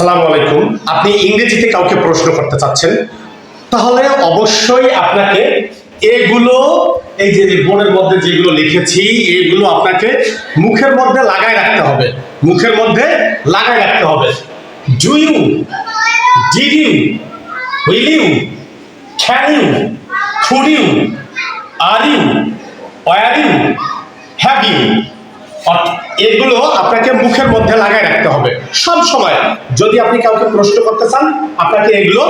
আসসালামু আলাইকুম। আপনি ইংরেজিতে কাউকে প্রশ্ন করতে চাচ্ছেন, তাহলে অবশ্যই আপনাকে এগুলো, এই যে বোর্ডের মধ্যে যেগুলো লিখেছি, এগুলো আপনাকে মুখের মধ্যে লাগায় রাখতে হবে। মুখের মধ্যে লাগায় রাখতে হবে। Do you did you will you can you could you are you were you have you এগুলো আপনাকে মুখের মধ্যে লাগাই রাখতে হবে। সব সময় যদি আপনি কাউকে প্রশ্ন করতে চান, আপনাকে এগুলো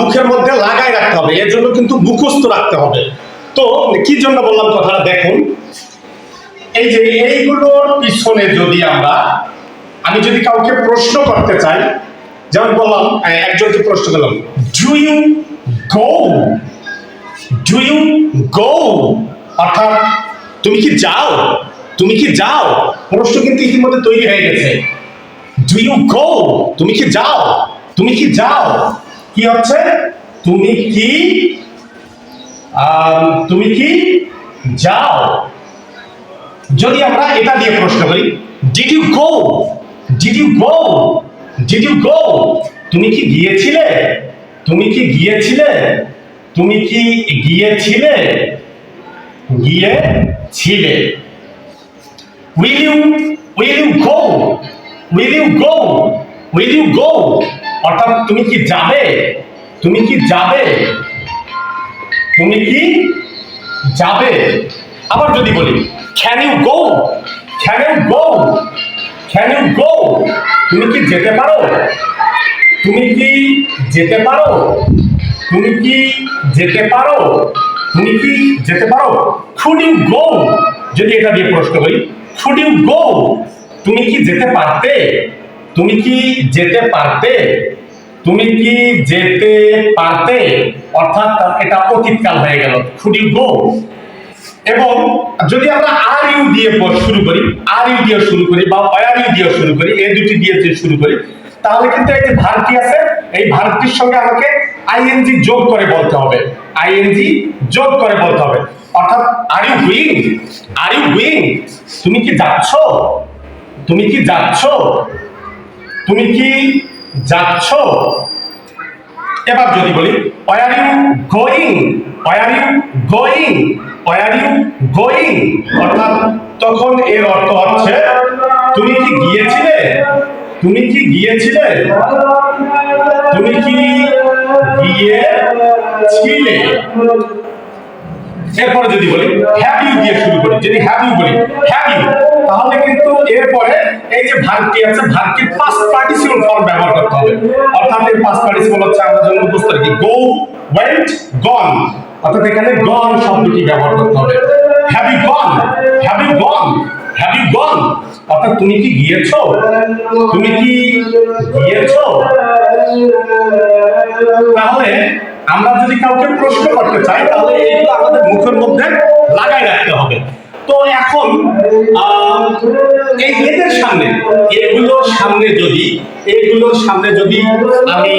মুখের মধ্যে লাগাই রাখতে হবে। এর জন্য কিন্তু মুখস্থ রাখতে হবে। তো কি জন্য বললাম কথাটা? দেখুন, এই যে এইগুলোর পিছনে যদি আমরা, আমি যদি কাউকে প্রশ্ন করতে চাই, যেমন বললাম একজনকে প্রশ্ন করলাম do you go do you go অর্থাৎ, তুমি কি যাও? তুমি কি যাও? প্রশ্ন কিন্তু ইতিমধ্যে তৈরি হয়ে গেছে। ডু ইউ গো তুমি কি যাও? তুমি কি যাও? কি হচ্ছে? তুমি কি তুমি কি যাও? যদি আমরা এটা দিয়ে প্রশ্ন করি did you go did you go did you go তুমি কি গিয়েছিলে? তুমি কি গিয়েছিলে? তুমি কি গিয়েছিলে? গিয়েছিলে। Will you will you go will you go will you go অর্থাৎ তুমি কি যাবে? তুমি কি যাবে? তুমি কি যাবে? আবার যদি বলি can you go can you go can you go তুমি কি যেতে পারো? তুমি কি যেতে পারো? তুমি কি যেতে পারো? তুমি কি যেতে পারো? খুড ইউ গো যদি এটা দিয়ে প্রশ্ন করি খুড ইউ গো তুমি কি যেতে পারতে? তুমি কি যেতে পারতে? তুমি কি যেতে পারতে? অর্থাৎ এটা অতীতকাল হয়ে গেল। খুড ইউ গো এবং যদি আমরা আর ইউ দিয়ে শুরু করি আর ইউ দিয়ে শুরু করি বা ওয়ার ইউ দিয়ে শুরু করি এই দুটি দিয়ে শুরু করি, তাহলে কিন্তু এই যে ভার্বটি আছে, এই ভার্বটির সঙ্গে আমাকে আইএনজি যোগ করে বলতে হবে। আইএনজি যোগ করে বলতে হবে। অর্থাৎ আর ইউ হুইং আর ইউ হুইং তুমি কি যাচ্ছ? তুমি কি যাচ্ছ? তুমি কি যাচ্ছ? এবার যদি বলি were you going were you going were you going অর্থাৎ, তখন এর অর্থ হচ্ছে, তুমি কি গিয়েছিলে? তুমি কি গিয়েছিলে? তুমি কি গিয়েছিলে? এরপরে যদি বলি ইউ দিয়ে শুরু করি, যদি হ্যাভ ইউ বলি ইউ তাহলে কিন্তু এরপরে এই যে ভার্বটি আছে ভার্বটির পাস্ট পার্টিসিপল ফর্ম ব্যবহার করতে হবে। অর্থাৎ এর পাস্ট পার্টিসিপল হচ্ছে আমরা জন্য বুঝতে পারি গো ওয়েন্ট গন অর্থাৎ এখানে গন শব্দটি ব্যবহার করতে হবে। You gone you gone you gone অর্থাৎ তুমি কি গিয়েছো? তুমি কি গিয়েছো? তাহলে আমরা যদি কাউকে প্রশ্ন করতে চাই, তাহলে এইগুলো আমাদের মুখের মধ্যে লাগাই রাখতে হবে। তো এখন এই এদের সামনে, এগুলোর সামনে যদি, এগুলোর সামনে যদি আমি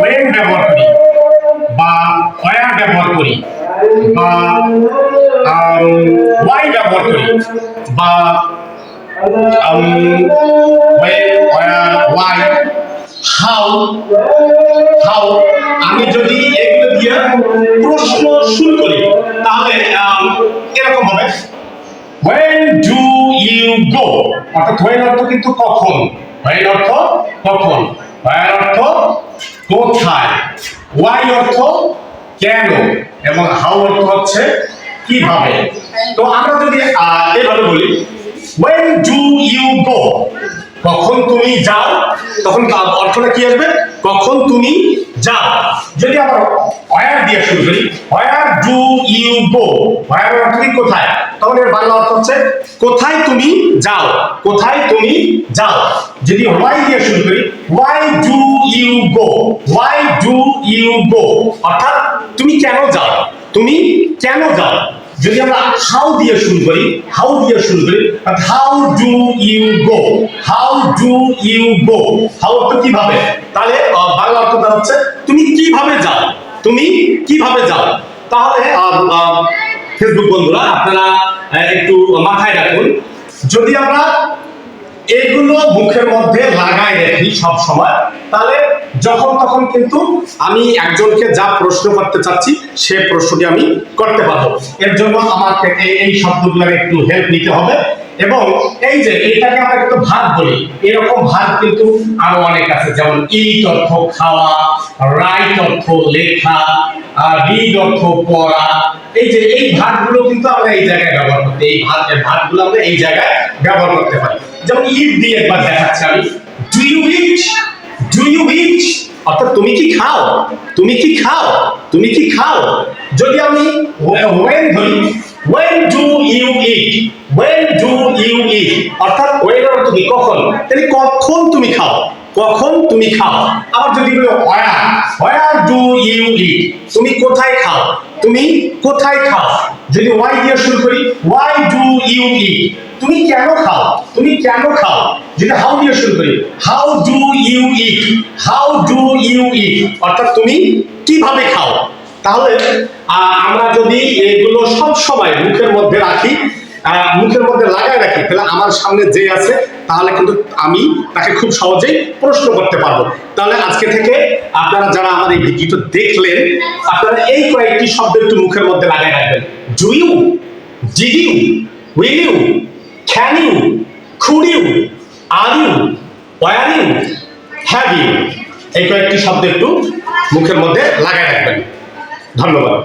ওয়েন ব্যবহার করি বা ওয়ার ব্যবহার করি বা ওয়াই ব্যবহার করি বা you go. অর্থাৎ when অর্থ কিন্তু কখন? when অর্থ কখন? where অর্থ কোথায়? why অর্থ কেন? এবং how অর্থ হচ্ছে কীভাবে? তো আমরা যদি এভাবে বলি, when do you go? কখন তুমি যাও? তখন অর্থটা কি আসবে? কখন তুমি যাও? যদি আমরা where দিয়ে শুরু করি, where do you go? where অর্থ কি কোথায়? তখন এর বাংলা অর্থ হচ্ছে, কোথায় তুমি যাও, কোথায় তুমি যাও। যদি why দিয়ে শুরু করি why do you go? Why do you go? অর্থাৎ তুমি কেন যাও? তুমি কেন যাও? যদি আমরা হাউ দিয়ে শুরু করি হাউ দিয়ে শুরু করি how do you go how do you go how অর্থ কীভাবে? তাহলে বাংলা অর্থটা হচ্ছে, তুমি কীভাবে যাও? তুমি কীভাবে যাও? তাহলে ফেসবুক বন্ধুরা, আপনারা একটু মাথায় রাখুন। যদি আমরা এগুলো মুখের মধ্যে লাগাই রাখি সব সময়, তাহলে যখন তখন কিন্তু আমি একজনকে যা প্রশ্ন করতে চাচ্ছি, সে প্রশ্নটি আমি করতে পারব। এর জন্য আমার থেকে এই শব্দগুলোর একটু হেল্প নিতে হবে এবং এই যে এটাকে আমরা একটু ভাগ বলি, এরকম ভাগ কিন্তু আরও অনেক আছে, যেমন ইট অর্থ খাওয়া রাইট অর্থ লেখা রিড অর্থ পড়া। এই যে এই ভাগগুলো কিন্তু আমরা এই জায়গায় ব্যবহার করতে এই ভাগ ভাগগুলো আমরা এই জায়গায় ব্যবহার করতে পারি। যেমন ইট দিয়ে একবার দেখাচ্ছি আমি। Do you eat do you eat অর্থাৎ তুমি কি খাও? তুমি কি খাও? তুমি কি খাও? যদি আমি ওয়েন ধরি when do you eat when do you eat অর্থাৎ ওয়েন অর্থ কি? কখন? তাহলে কখন তুমি খাও? কখন তুমি খাও? আবার যদি বলি where where do you eat তুমি কোথায় খাও? তুমি কোথায় খাও? যদি ওয়াই দিয়ে শুরু করি ওয়াই ডু ইউ ইট তুমি কেন খাও? তুমি কেন খাও? যদি হাউ দিয়ে শুরু করি how do you eat how do you eat অর্থাৎ তুমি কীভাবে খাও? তাহলে আমরা যদি এগুলো সব সময় মুখের মধ্যে রাখি মুখের মধ্যে লাগায় রাখি। তাহলে আমার সামনে যে আছে, তাহলে কিন্তু আমি তাকে খুব সহজেই প্রশ্ন করতে পারব। তাহলে আজকে থেকে আপনারা যারা আমার এই ভিডিওটা দেখলেন, আপনারা এই কয়েকটি শব্দ একটু মুখের মধ্যে লাগায় রাখবেন। Do you did you will you can you could you are you were you have you এই কয়েকটি শব্দ একটু মুখের মধ্যে লাগায় রাখবেন। ধন্যবাদ।